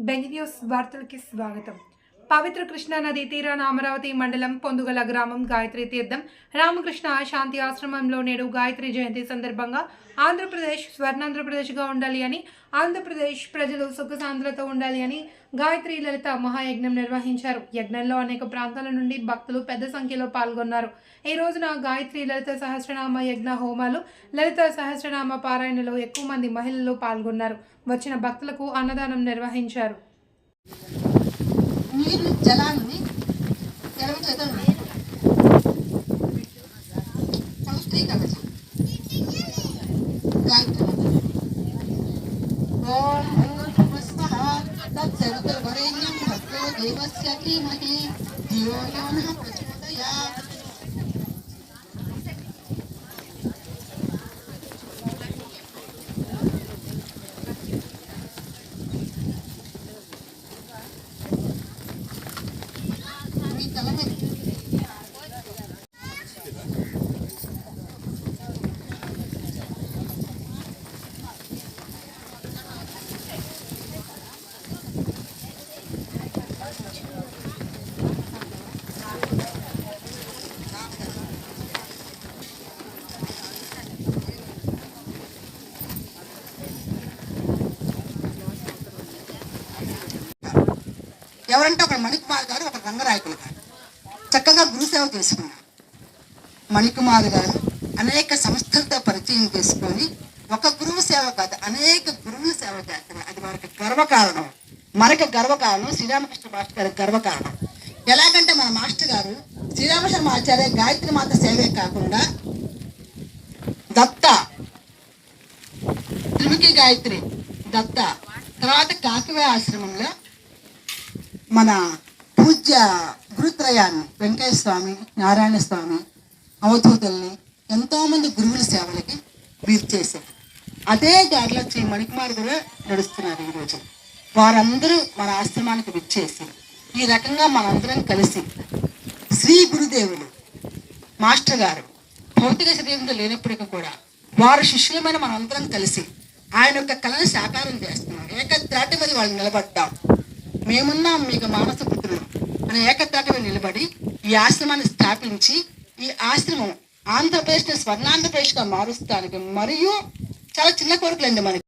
బెంగ న్యూస్ వార్తలకి స్వాగతం పవిత్ర కృష్ణా నది తీరాన అమరావతి మండలం పొందుగల గ్రామం గాయత్రి తీర్థం. రామకృష్ణ శాంతి ఆశ్రమంలో నేడు గాయత్రి జయంతి సందర్భంగా ఆంధ్రప్రదేశ్ స్వర్ణాంధ్రప్రదేశ్గా ఉండాలి అని ఆంధ్రప్రదేశ్ ప్రజలు సుఖశాంతులతో ఉండాలి అని గాయత్రి లలిత మహాయజ్ఞం నిర్వహించారు. యజ్ఞంలో అనేక ప్రాంతాల నుండి భక్తులు పెద్ద సంఖ్యలో పాల్గొన్నారు. ఈ రోజున గాయత్రి లలిత సహస్రనామ యజ్ఞ హోమాలు లలిత సహస్రనామ పారాయణలో ఎక్కువ మంది మహిళలు పాల్గొన్నారు. వచ్చిన భక్తులకు అన్నదానం నిర్వహించారు. జలాన్ని ఎడమ చేద్దాం సంస్కృతి కవచం గాయత్రి. మంత్రం. ఓం భూర్భువస్వః తత్సవితుర్వరేణ్యం భర్గో దేవస్య ధీమహి. ధియో యో నః ప్రచోదయాత్ ఎవరంటే ఒక మణికుమార్ గారు ఒక రంగరాయకులు గారు. చక్కగా గురుసేవ చేసుకున్నారు. మణికుమార్ గారు అనేక సంస్థలతో పరిచయం చేసుకొని ఒక గురువు సేవ కాదు అనేక గురువుల సేవ చేస్తున్నారు. అది వారికి గర్వకారణం. మనకి గర్వకారణం శ్రీరామకృష్ణ మాస్టర్ గారికి గర్వకారణం. ఎలాగంటే మన మాస్టర్ గారు శ్రీరామకృష్ణ ఆచార్య గాయత్రి మాత సేవే కాకుండా దత్త త్రిముఖి గాయత్రి దత్త తర్వాత కాకవే ఆశ్రమంలో మన పూజ్య గురుత్రయాన్ని వెంకయ్య స్వామి నారాయణ స్వామి అవధూతుల్ని ఎంతోమంది గురువుల సేవలకి వీరు చేశారు. అదే దారిలో శ్రీ మణికుమార్ గారు నడుస్తున్నారు ఈరోజు వారందరూ మన ఆశ్రమానికి విచ్చేసి ఈ రకంగా మనందరం కలిసి శ్రీ గురుదేవులు మాస్టర్ గారు భౌతిక శరీరంలో లేనప్పటికీ కూడా వారు శిష్యులమైన మనందరం కలిసి ఆయన యొక్క కళను సాకారం చేస్తున్నాం ఏకత్రాటి మరి వాళ్ళు నిలబడ్డాం. మేమున్నాం మీకు మానస పుత్రులు. మన ఏకత్రాటి నిలబడి ఈ ఆశ్రమాన్ని స్థాపించి ఈ ఆశ్రమం ఆంధ్రప్రదేశ్ని స్వర్ణాంధ్రప్రదేశ్గా మారుస్తానికి మరియు చాలా చిన్న కోరికలండి మనకి.